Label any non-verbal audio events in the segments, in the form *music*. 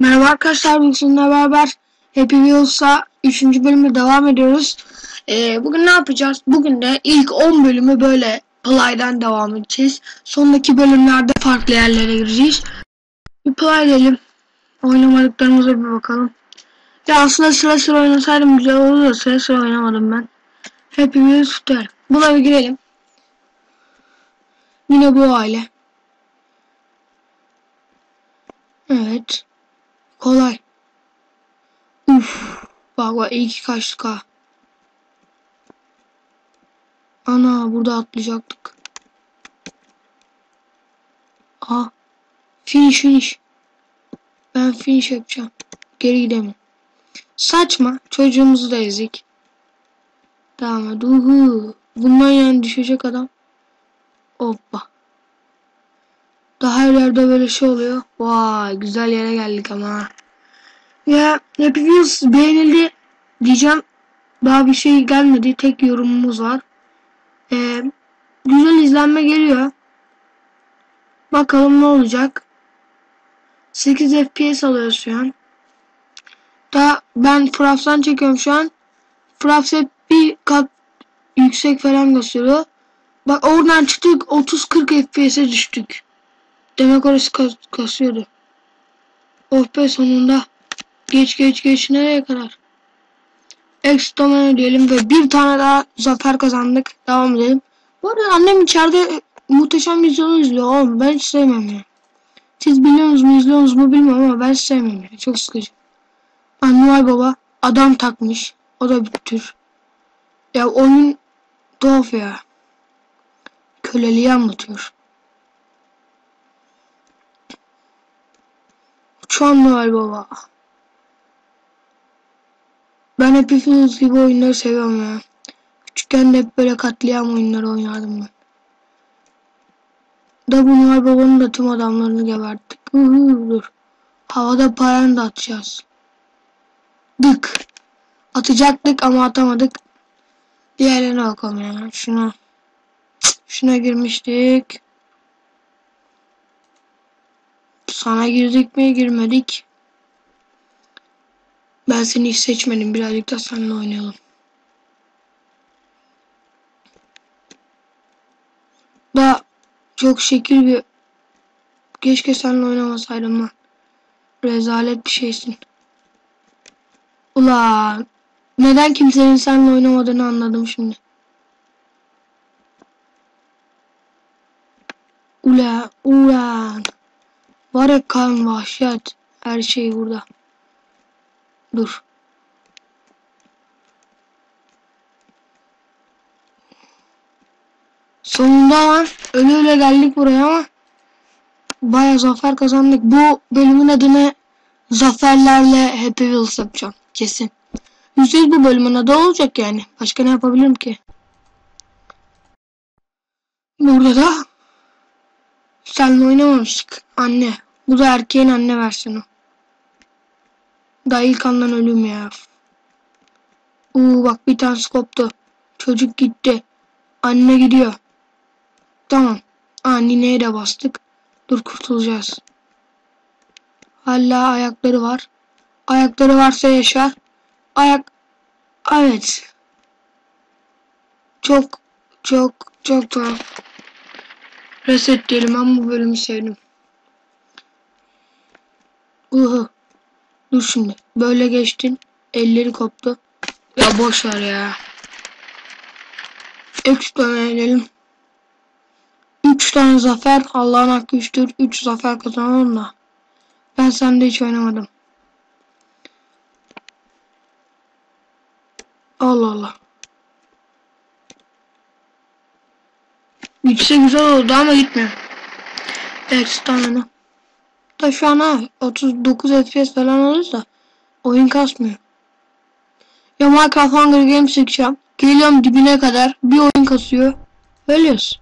Merhaba arkadaşlar, sizinle beraber Happy Wheels'a 3. bölümde devam ediyoruz. Ee, bugün ne yapacağız? Bugün de ilk 10 bölümü böyle play'den devam edeceğiz. Sondaki bölümlerde farklı yerlere gireceğiz. Bir play edelim. Oynamadıklarımıza bir bakalım. Ya aslında sıra sıra oynasaydım güzel olurdu da sıra sıra oynamadım ben. Happy Wheels tutar. Buna bir girelim. Yine bu aile. Evet. Kolay. Uf. Bak bak iyi ki kaçtık ha. Ana burada atlayacaktık. Aha. Finish finish. Ben finish yapacağım. Geri gidemem. Saçma. Çocuğumuzu da ezik. Tamam hadi. Uhu. Bundan yani düşecek adam. Hoppa. Daha her yerde böyle şey oluyor. Vay güzel yere geldik ama. Ya Happy Wheels beğenildi diyeceğim. Daha bir şey gelmedi. Tek yorumumuz var. Ee, güzel izlenme geliyor. Bakalım ne olacak. 8 FPS alıyor şu an. Da ben Fraps'tan çekiyorum şu an. Fraps hep bir kat yüksek falan gösteriyor. Bak oradan çıktık 30-40 FPS'e düştük. Demek orası kas kasıyordu. Oh be sonunda. Geç geç geç nereye kadar? Extra diyelim ve bir tane daha zafer kazandık. Devam edelim. Bu arada annem içeride muhteşem vizyonu izliyor oğlum. Ben hiç sevmem ya. Siz biliyorsunuz mu izliyorsunuz mu bilmiyorum ama ben sevmem ya. Çok sıkıcı. Annual baba adam takmış. O da bir tür. Ya oyun tuhaf ya. Köleliği anlatıyor. Uçan Noel Baba. Ben Happy Wheels gibi oyunları seviyorum ya. Küçükken de hep böyle katliam oyunları oynardım ben. Da bu Noel Baba'nın da tüm adamlarını geberttik. Uhu, dur. Havada paranı da atacağız. Dık. Atacaktık ama atamadık. Diğerlerine bakalım ya. Şuna. Şuna girmiştik. Sana girdik mi girmedik. Ben seni hiç seçmedim. Birazcık da seninle oynayalım. Da çok şekil bir keşke seninle oynamasaydım lan. Rezalet bir şeysin. Ulan neden kimsenin seninle oynamadığını anladım şimdi. Ula ulan. Var ya kan vahşet. Her şey burada. Dur. Sonunda var. Öyle öyle geldik buraya ama baya zafer kazandık. Bu bölümün adını zaferlerle Happy Wheels yapacağım. Kesin. Yüzde bu bölümün adı olacak yani. Başka ne yapabilirim ki? Burada da seninle oynamamıştık. Anne. Bu da erkeğin anne versiyonu. Daha ilk andan ölüm ya. Uuu bak bir tanesi koptu. Çocuk gitti. Anne gidiyor. Tamam. Aa nineye de bastık. Dur kurtulacağız. Hala ayakları var. Ayakları varsa yaşar. Ayak... Evet. Çok çok çok tamam. Reset ben bu bölümü sevdim. Uhu. Dur şimdi. Böyle geçtin. Elleri koptu. Ya boş ver ya. Ekstra edelim. 3 tane zafer. Allah'ın hakkı 3'tür. 3 zafer kazanalım da. Ben sende hiç oynamadım. Allah Allah. Gitse güzel oldu ama gitmiyor. Ekstra da şu an ha 39 FPS falan olursa oyun kasmıyor. Ya Minecraft Hunger Games çekeceğim. Geliyorum dibine kadar bir oyun kasıyor. Ölüyoruz.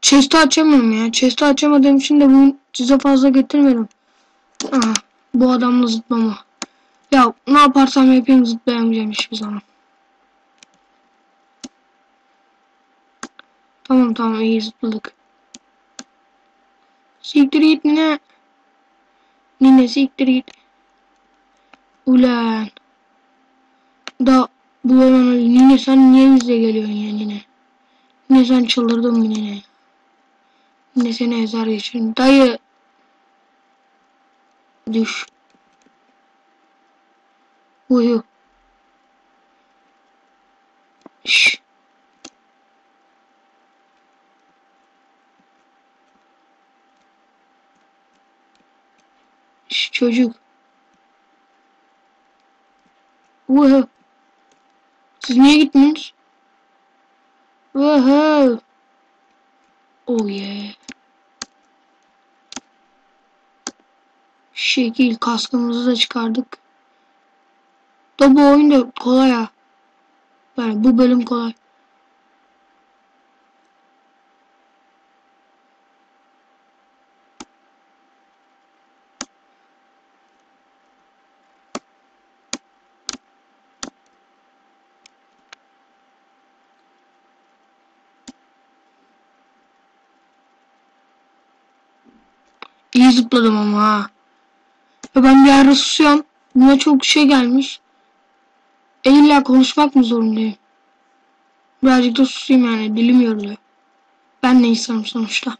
Chest'i açamıyorum ya. Chest'i açamadığım için de bunu size fazla getirmedim. Aha, bu adamla zıplama. Ya ne yaparsam yapayım zıplayamayacağım hiçbir zaman. Tamam tamam iyi zıpladık. Siktir git ne? Nine siktir git. Ulan. Da bu bana Nine sen niye bize geliyorsun ya Nine? Nine sen çıldırdın mı Nine? Nine seni ezer geçirin. Dayı. Düş. Uyu. Çocuk. Vuhu. Siz niye gittiniz? Vuhu. Oh yeah. Şekil kaskımızı da çıkardık. Da bu oyun da kolay ha. Yani bu bölüm kolay. İyi zıpladım ama ha. Ve ben bir ara susuyorum. Buna çok şey gelmiş. E illa konuşmak mı zorundayım? Birazcık da susayım yani. Dilim yoruluyor. Ben ne insanım sonuçta.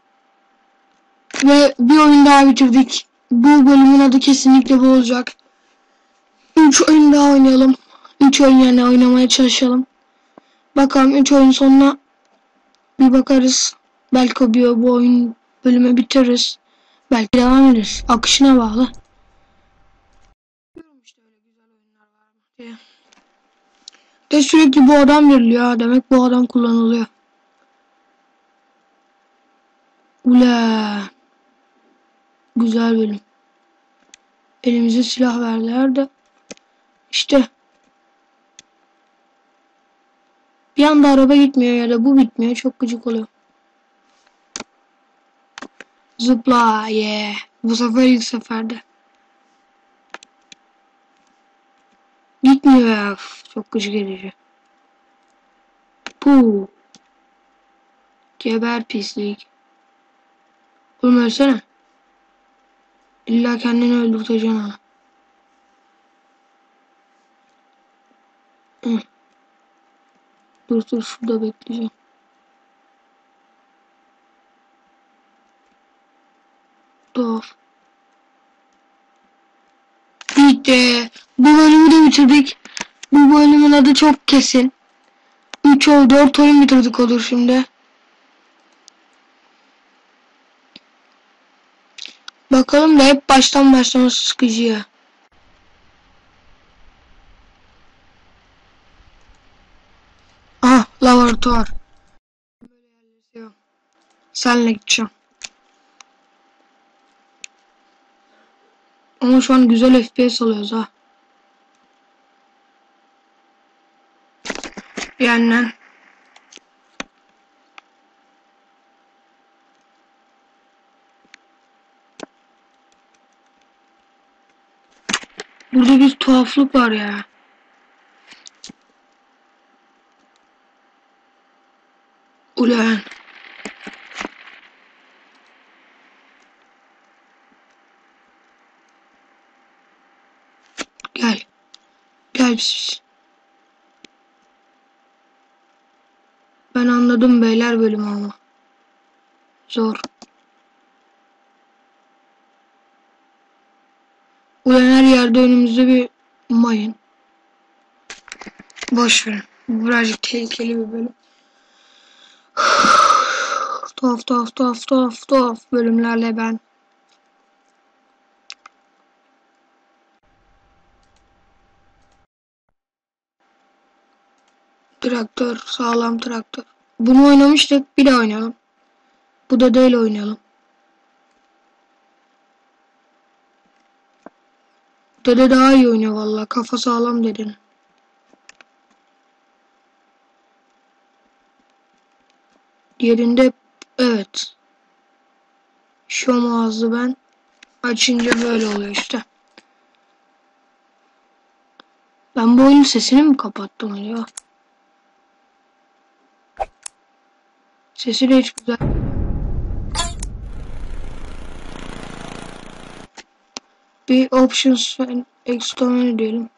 Ve bir oyun daha bitirdik. Bu bölümün adı kesinlikle bu olacak. 3 oyun daha oynayalım. 3 oyun yani oynamaya çalışalım. Bakalım 3 oyun sonuna bir bakarız. Belki bir bu oyun bölümü bitiririz. Belki devam ederiz. Akışına bağlı. işte öyle güzel oyunlar var mı diye. De sürekli bu adam veriliyor. Demek bu adam kullanılıyor. Ula. Güzel bölüm. Elimize silah verdiler de. İşte. Bir anda araba gitmiyor ya da bu bitmiyor. Çok gıcık oluyor. Zıpla yeah. Bu sefer ilk seferde. Gitmiyor ya. Çok gıcık edici. Puu. Geber pislik. Oğlum ölsene. İlla kendini öldürteceksin ha. Dur dur şurada bekleyeceğim. Dur. Bitti. Bu bölümü de bitirdik. Bu bölümün adı çok kesin. 3 oyun 4 oyun bitirdik olur şimdi. Bakalım da hep baştan başlaması sıkıcı ya. Aha laboratuvar. Senle gideceğim. Ama şu an güzel FPS alıyoruz ha. Yani Burada bir tuhaflık var ya. Ulan. Gel. Gel siz. Ben anladım beyler bölümü ama. Zor. Ulan her yerde önümüzde bir mayın. Boş verin. Birazcık tehlikeli bir bölüm. *sighs* tuhaf tuhaf tuhaf tuhaf tuhaf bölümlerle ben. Traktör, sağlam traktör. Bunu oynamıştık, bir de oynayalım. Bu da değil oynayalım. Dede daha iyi oynuyor valla. Kafa sağlam dedin. Diğerinde evet. Şu ağzı ben. Açınca böyle oluyor işte. Ben bu oyunun sesini mi kapattım acaba? Sesi de hiç güzel. bir options external diyelim.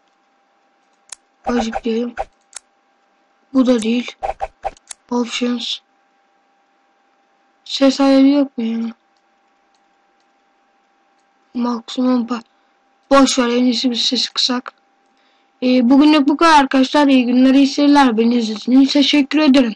Acip diyelim. Bu da değil. Options. Ses ayarı yok mu ya? Maksimum pa Boş ver en iyisi bir sesi kısak. Ee, bugünlük bu kadar arkadaşlar. İyi günler, iyi seyirler. Beni izlediğiniz için teşekkür ederim.